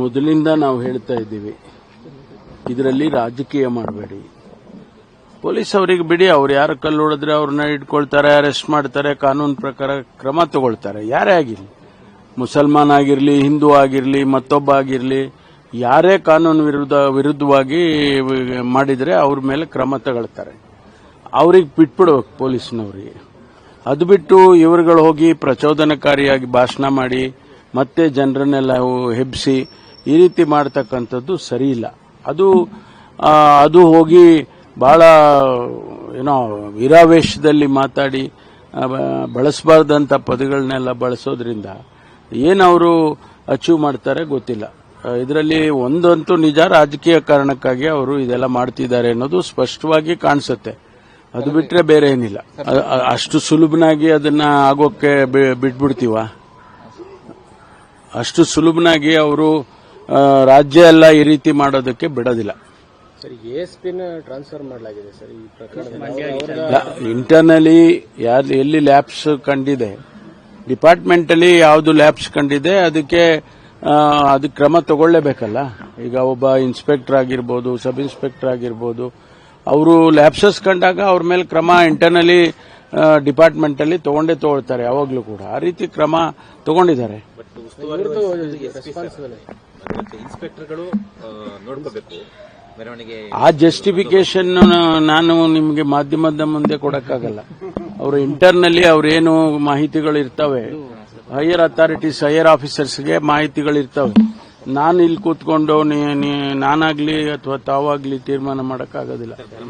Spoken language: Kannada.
ಮೊದಲಿಂದ ನಾವು ಹೇಳ್ತಾ ಇದ್ದೀವಿ, ಇದರಲ್ಲಿ ರಾಜಕೀಯ ಮಾಡಬೇಡಿ. ಪೊಲೀಸ್ ಅವರಿಗೆ ಬಿಡಿ, ಅವ್ರು ಯಾರು ಕಲ್ಲು ಹೊಡೆದ್ರೆ ಅವ್ರನ್ನ ಇಟ್ಕೊಳ್ತಾರೆ ಅರೆಸ್ಟ್ ಮಾಡ್ತಾರೆ, ಕಾನೂನು ಪ್ರಕಾರ ಕ್ರಮ ತಗೊಳ್ತಾರೆ. ಯಾರೇ ಆಗಿರಲಿ, ಮುಸಲ್ಮಾನ್ ಆಗಿರಲಿ, ಹಿಂದೂ ಆಗಿರಲಿ, ಮತ್ತೊಬ್ಬ ಆಗಿರಲಿ, ಯಾರೇ ಕಾನೂನು ವಿರುದ್ಧ, ವಿರುದ್ಧವಾಗಿ ಮಾಡಿದ್ರೆ ಅವ್ರ ಮೇಲೆ ಕ್ರಮ ತಗೊಳ್ತಾರೆ. ಅವ್ರಿಗೆ ಬಿಟ್ಬಿಡ್ಬೇಕು ಪೊಲೀಸ್ನವ್ರಿಗೆ. ಅದು ಬಿಟ್ಟು ಇವರುಗಳು ಹೋಗಿ ಪ್ರಚೋದನಕಾರಿಯಾಗಿ ಭಾಷಣ ಮಾಡಿ ಮತ್ತೆ ಜನರನ್ನೆಲ್ಲ ಹೆಬ್ಸಿ ಈ ರೀತಿ ಮಾಡ್ತಕ್ಕಂಥದ್ದು ಸರಿ ಇಲ್ಲ ಅದು ಅದು ಹೋಗಿ ಬಹಳ ಏನೋ, ವೀರಾವೇಶದಲ್ಲಿ ಮಾತಾಡಿ ಬಳಸಬಾರ್ದಂಥ ಪದಗಳನ್ನೆಲ್ಲ ಬಳಸೋದ್ರಿಂದ ಏನವರು ಅಚೀವ್ ಮಾಡ್ತಾರೆ ಗೊತ್ತಿಲ್ಲ. ಇದರಲ್ಲಿ ಒಂದಂತೂ ನಿಜ, ರಾಜಕೀಯ ಕಾರಣಕ್ಕಾಗಿ ಅವರು ಇದೆಲ್ಲ ಮಾಡ್ತಿದ್ದಾರೆ ಅನ್ನೋದು ಸ್ಪಷ್ಟವಾಗಿ ಕಾಣಿಸುತ್ತೆ. ಅದು ಬಿಟ್ಟರೆ ಬೇರೆ ಏನಿಲ್ಲ ಅಷ್ಟು ಸುಲಭನಾಗಿ ಅದನ್ನ ಆಗೋಕ್ಕೆ ಬಿಟ್ಬಿಡ್ತೀವ? ಅಷ್ಟು ಸುಲಭನಾಗಿ ಅವರು ರಾಜ್ಯ ಎಲ್ಲ ಈ ರೀತಿ ಮಾಡೋದಕ್ಕೆ ಬಿಡೋದಿಲ್ಲ. ಟ್ರಾನ್ಸ್ಫರ್ ಮಾಡಲಾಗಿದೆ ಸರ್ ಇಂಟರ್ನಲಿ ಯಾರು ಎಲ್ಲಿ ಲ್ಯಾಬ್ಸ್ ಕಂಡಿದೆ? ಡಿಪಾರ್ಟ್ಮೆಂಟ್ ಅಲ್ಲಿ ಯಾವುದು ಲ್ಯಾಬ್ಸ್ ಕಂಡಿದೆ ಅದಕ್ಕೆ ಅದಕ್ಕೆ ಕ್ರಮ ತಗೊಳ್ಳೇಬೇಕಲ್ಲ? ಈಗ ಒಬ್ಬ ಇನ್ಸ್ಪೆಕ್ಟರ್ ಆಗಿರ್ಬೋದು ಸಬ್ ಇನ್ಸ್ಪೆಕ್ಟರ್ ಆಗಿರ್ಬೋದು ಅವರು ಲ್ಯಾಬ್ಸಸ್ ಕಂಡಾಗ ಅವ್ರ ಮೇಲೆ ಕ್ರಮ ಇಂಟರ್ನಲಿ ಡಿಪಾರ್ಟ್ಮೆಂಟ್ ಅಲ್ಲಿ ತಗೊಂಡೇ ತಗೊಳ್ತಾರೆ ಯಾವಾಗಲೂ ಕೂಡ. ಆ ರೀತಿ ಕ್ರಮ ತಗೊಂಡಿದ್ದಾರೆ. ಇನ್ಸ್ಪೆಕ್ಟರ್ಗಳು ನೋಡ್ಕೋಬೇಕು. ಆ ಜಸ್ಟಿಫಿಕೇಶನ್ ನಾನು ನಿಮಗೆ ಮಾಧ್ಯಮದ ಮುಂದೆ ಕೊಡಕ್ಕಾಗಲ್ಲ. ಅವರು ಇಂಟರ್ನಲ್ಲಿ ಅವರೇನು ಮಾಹಿತಿಗಳು ಇರ್ತವೆ ಹೈಯರ್ ಅಥಾರಿಟೀಸ್ ಹೈಯರ್ ಆಫೀಸರ್ಸ್ಗೆ ಮಾಹಿತಿಗಳು ಇರ್ತವೆ ನಾನು ಇಲ್ಲಿ ಕೂತ್ಕೊಂಡು ನಾನಾಗ್ಲಿ ಅಥವಾ ತಾವಾಗ್ಲಿ ತೀರ್ಮಾನ ಮಾಡಕ್ಕಾಗೋದಿಲ್ಲ.